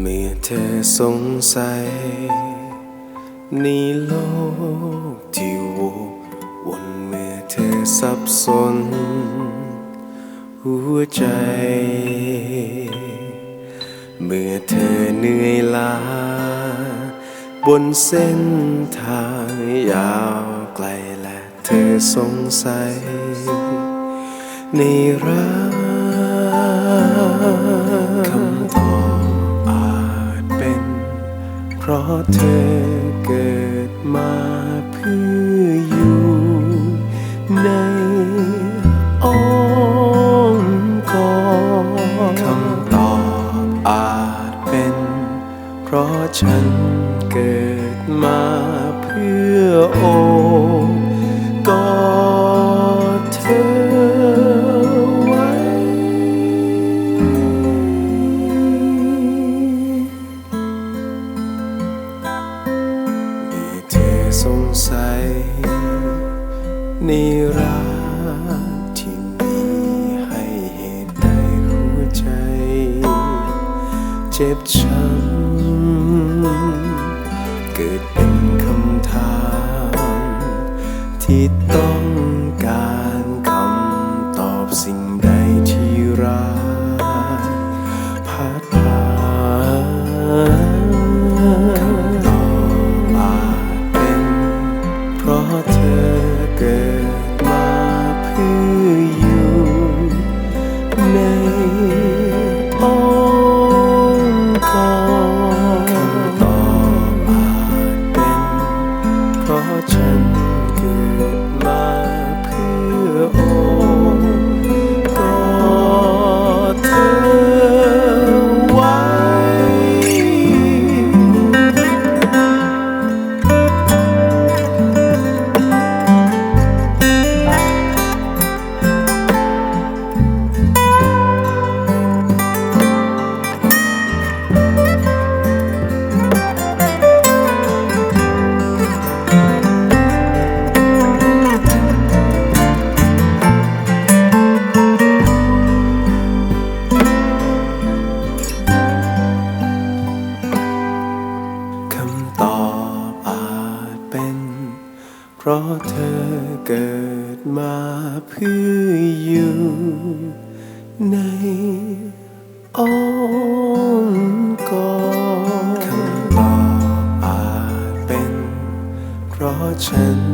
เมื่อเธอสงสัย ในโลกที่โวกวนเมื่อเธอสับสน หัวใจ เมื่อเธอเหนื่อยล้า บนเส้นทางยาวไกลและเธอสงสัย ในรัก เกิดมาเพื่อโอบกอดเธอไว้เมื่อเธอสงสัยในรักที่มีให้เหตุใดหัวใจ เจ็บช้ำะ ราะเธอเกิดมาเพื่ออยู่ในอ้อมกอดคำตอบอาจเป็นเพราะฉัน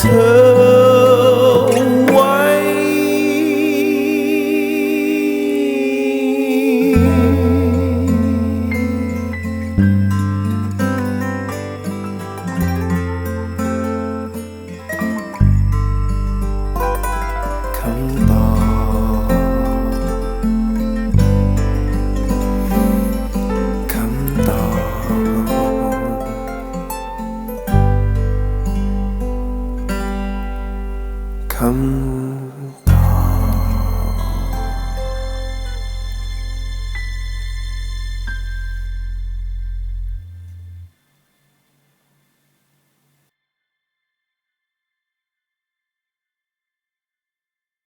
เธอไว้ thank you come